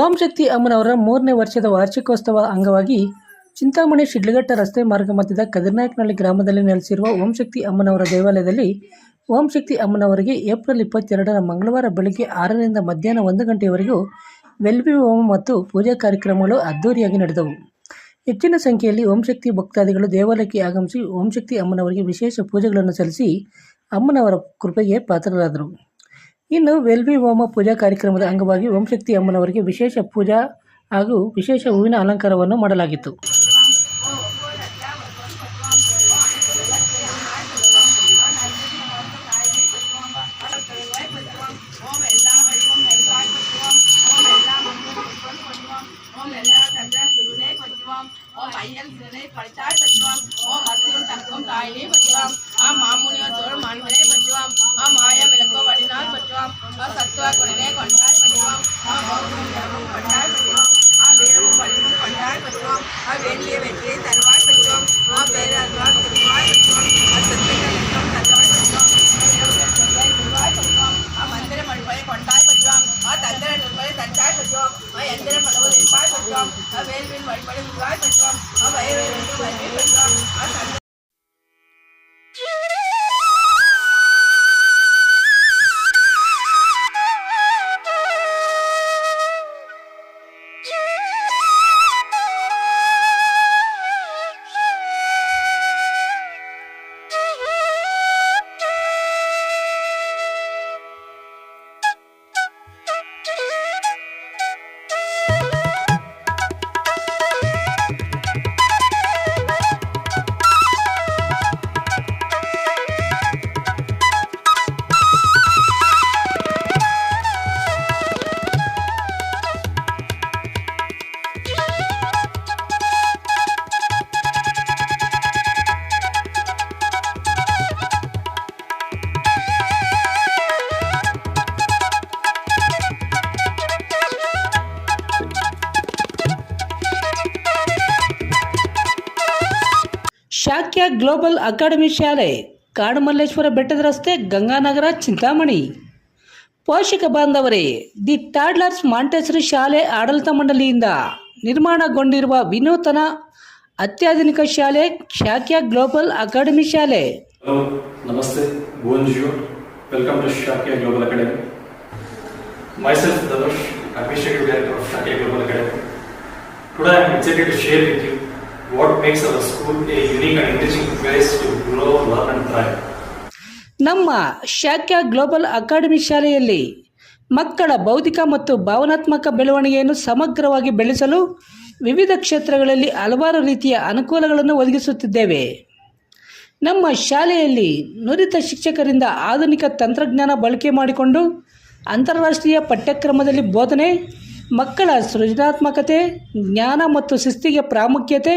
ಓಂ ಶಕ್ತಿ ಅಮ್ಮನವರ ಮೂರನೇ ವರ್ಷದ ವಾರ್ಷಿಕೋತ್ಸವ ಅಂಗವಾಗಿ ಚಿಂತಾಮಣಿ ಶಿಡ್ಲಘಟ್ಟ ರಸ್ತೆ ಮಾರ್ಗ ಮಧ್ಯದ ಕದಿರ್ನಾಯಕನಹಳ್ಳಿ ಗ್ರಾಮದಲ್ಲಿ ನೆಲೆಸಿರುವ ಓಂ ಶಕ್ತಿ ಅಮ್ಮನವರ ದೇವಾಲಯದಲ್ಲಿ ಓಂ ಶಕ್ತಿ ಅಮ್ಮನವರಿಗೆ ಏಪ್ರಿಲ್ ಇಪ್ಪತ್ತೆರಡರ ಮಂಗಳವಾರ ಬೆಳಗ್ಗೆ ಆರರಿಂದ ಮಧ್ಯಾಹ್ನ ಒಂದು ಗಂಟೆಯವರೆಗೂ ವೆಲ್ಬಿ ಹೋಮ ಮತ್ತು ಪೂಜಾ ಕಾರ್ಯಕ್ರಮಗಳು ಅದ್ದೂರಿಯಾಗಿ ನಡೆದವು. ಹೆಚ್ಚಿನ ಸಂಖ್ಯೆಯಲ್ಲಿ ಓಂ ಶಕ್ತಿ ಭಕ್ತಾದಿಗಳು ದೇವಾಲಯಕ್ಕೆ ಆಗಮಿಸಿ ಓಂ ಶಕ್ತಿ ಅಮ್ಮನವರಿಗೆ ವಿಶೇಷ ಪೂಜೆಗಳನ್ನು ಸಲ್ಲಿಸಿ ಅಮ್ಮನವರ ಕೃಪೆಗೆ ಪಾತ್ರರಾದರು. ಇನ್ನು ವೆಲ್ವಿ ಹೋಮ ಪೂಜಾ ಕಾರ್ಯಕ್ರಮದ ಅಂಗವಾಗಿ ಓಂಶಕ್ತಿ ಅಮ್ಮನವರಿಗೆ ವಿಶೇಷ ಪೂಜಾ ಹಾಗೂ ವಿಶೇಷ ಹೂವಿನ ಅಲಂಕಾರವನ್ನು ಮಾಡಲಾಗಿತ್ತು ஓம் ಶಾಖ್ಯ ಗ್ಲೋಬಲ್ ಅಕಾಡೆಮಿ ಶಾಲೆ, ಕಾಡುಮಲ್ಲೇಶ್ವರ ಬೆಟ್ಟದ ರಸ್ತೆ, ಗಂಗಾನಗರ, ಚಿಂತಾಮಣಿ. ಪೋಷಕ ಬಾಂಧವರೇ, ದಿ ಟಾಡ್ಲರ್ಸ್ ಮಾಂಟೇಸರಿ ಶಾಲೆ ಆಡಳಿತ ಮಂಡಳಿಯಿಂದ ನಿರ್ಮಾಣಗೊಂಡಿರುವ ವಿನೂತನ ಅತ್ಯಾಧುನಿಕ ಶಾಲೆ ಶಾಖ್ಯ ಗ್ಲೋಬಲ್ ಅಕಾಡೆಮಿ ಶಾಲೆ. Namaste welcome to Shakhya global academy. Myself Dhanush administrative director of global academy. Today I excited to share what makes our school a unique and enriching place to grow, learn and thrive. ನಮ್ಮ ಶಾಖ್ಯ global academy ಶಾಲೆಯಲ್ಲಿ ಮಕ್ಕಳ ಬೌದ್ಧಿಕ ಮತ್ತು ಭಾವನಾತ್ಮಕ ಬೆಳವಣಿಗೆಯನ್ನು ಸಮಗ್ರವಾಗಿ ಬೆಳೆಸಲು ವಿವಿಧ ಕ್ಷೇತ್ರಗಳಲ್ಲಿ ಹಲವಾರು ರೀತಿಯ ಅನುಕೂಲಗಳನ್ನು ಒದಗಿಸುತ್ತಿದ್ದೇವೆ ನಮ್ಮ ಶಾಲೆಯಲ್ಲಿ ನುರಿತ ಶಿಕ್ಷಕರಿಂದ ಆಧುನಿಕ ತಂತ್ರಜ್ಞಾನ ಬಳಕೆ ಮಾಡಿಕೊಂಡು ಅಂತಾರಾಷ್ಟ್ರೀಯ ಪಠ್ಯಕ್ರಮದಲ್ಲಿ ಬೋಧನೆ ಮಕ್ಕಳ ಸೃಜನಾತ್ಮಕತೆ ಜ್ಞಾನ ಮತ್ತು ಶಿಸ್ತಿಗೆ ಪ್ರಾಮುಖ್ಯತೆ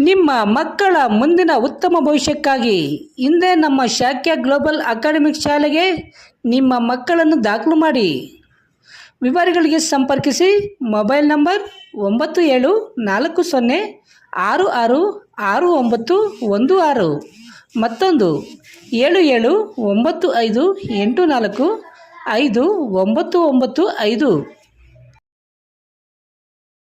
ನಿಮ್ಮ ಮಕ್ಕಳ ಮುಂದಿನ ಉತ್ತಮ ಭವಿಷ್ಯಕ್ಕಾಗಿ ಹಿಂದೆ ನಮ್ಮ ಶಾಖ್ಯ ಗ್ಲೋಬಲ್ ಅಕಾಡೆಮಿಕ್ ಶಾಲೆಗೆ ನಿಮ್ಮ ಮಕ್ಕಳನ್ನು ದಾಖಲು ಮಾಡಿ. ವಿವರಗಳಿಗೆ ಸಂಪರ್ಕಿಸಿ ಮೊಬೈಲ್ ನಂಬರ್ ಒಂಬತ್ತು ಏಳು ನಾಲ್ಕು ಸೊನ್ನೆ ಆರು ಆರು ಆರು ಒಂಬತ್ತು ಒಂದು ಆರು. ಮತ್ತೊಂದು ಏಳು ಏಳು ಒಂಬತ್ತು ಐದು ಎಂಟು ನಾಲ್ಕು ಐದು ಒಂಬತ್ತು ಒಂಬತ್ತು ಐದು.